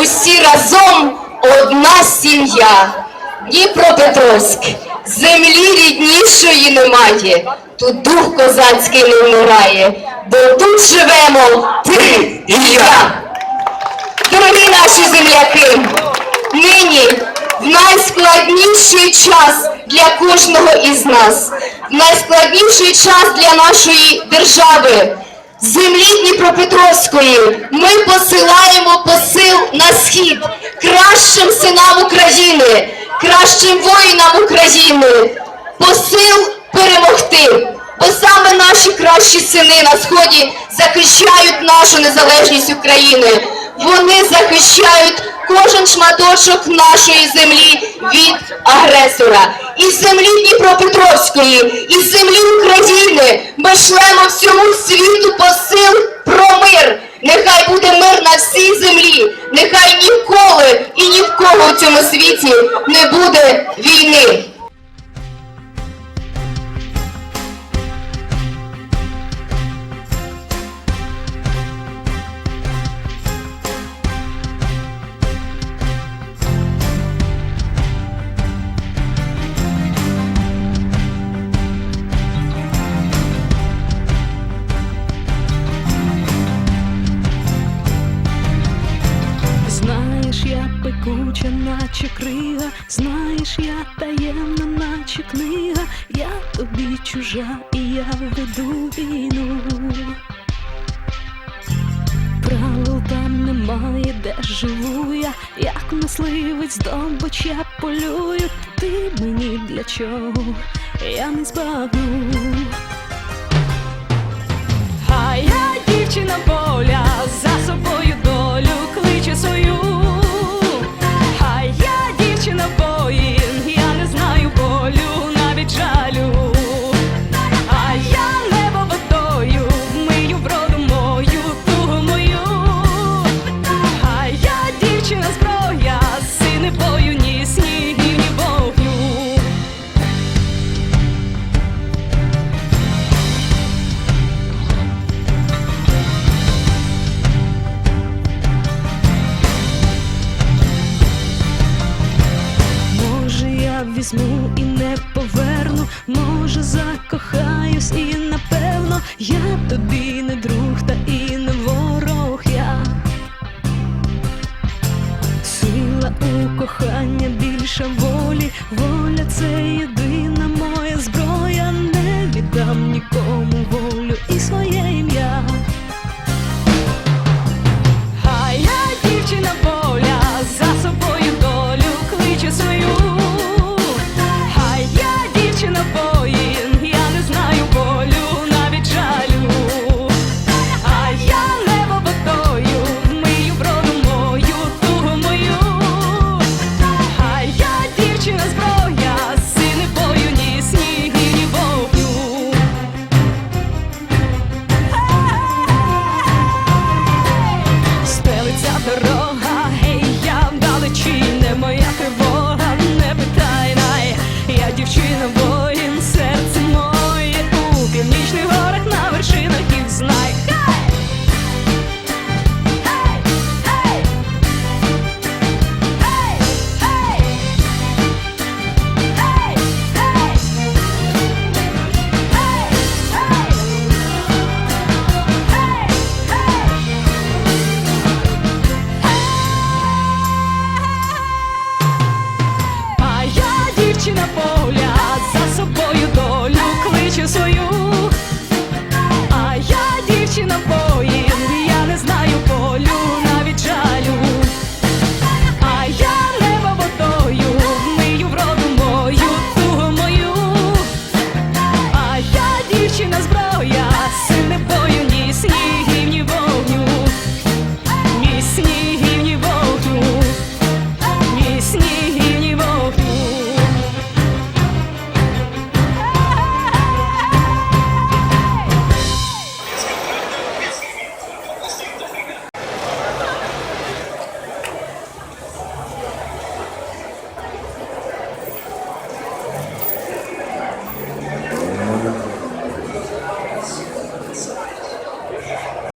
усі разом одна сім'я. Дніпропетровськ, землі ріднішої немає, тут дух козацький не вмирає, бо тут живемо ти і я. Дорогі наші земляки, нині в найскладніший час для кожного із нас, в найскладніший час для нашої держави. Землі Дніпропетровської ми посилаємо посил на схід кращим синам України, кращим воїнам України, посил перемогти. Бо саме наші кращі сини на сході захищають нашу незалежність України. Вони захищають кожен шматочок нашої землі від агресора. Із землі Дніпропетровської, із землі України ми шлемо всьому світу посил про мир. Нехай буде мир на всій землі, нехай ніколи і ні в кого у цьому світі не буде війни. Знаєш, я пекуча, наче крига, знаєш, я таємна, наче книга, я тобі чужа, і я веду війну. Правил там немає, де живу я, як мисливець здобич я полюю, ти мені для чого, я не збагну. А я дівчина поля, візьму і не поверну, може, закохаюсь, і напевно я тобі не друг, та і не ворог. Я сила у кохання більша волі, воля це єдина